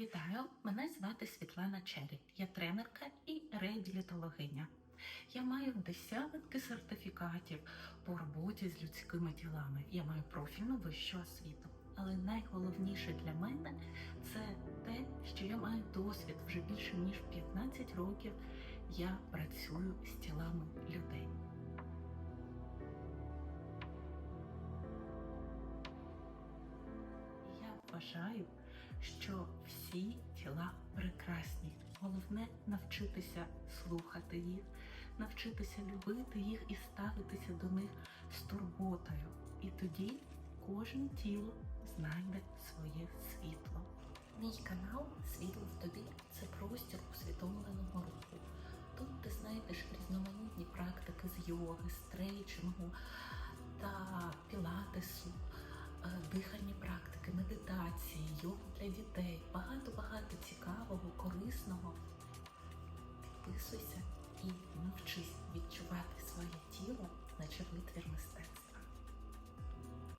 Вітаю! Мене звати Світлана Чері. Я тренерка і реабілітологиня. Я маю десятки сертифікатів по роботі з людськими тілами. Я маю профільну вищу освіту. Але найголовніше для мене це те, що я маю досвід вже більше ніж 15 років. Я працюю з тілами людей. Я вважаю, що всі тіла прекрасні. Головне навчитися слухати їх, навчитися любити їх і ставитися до них з турботою. І тоді кожен тіло знайде своє світло. Мій канал Світло в тобі це простір усвідомленого руху. Тут ти знайдеш різноманітні практики з йоги, стрейчингу та пілатесу, Багато-багато цікавого, корисного. Підписуйся і навчись відчувати своє тіло, наче витвір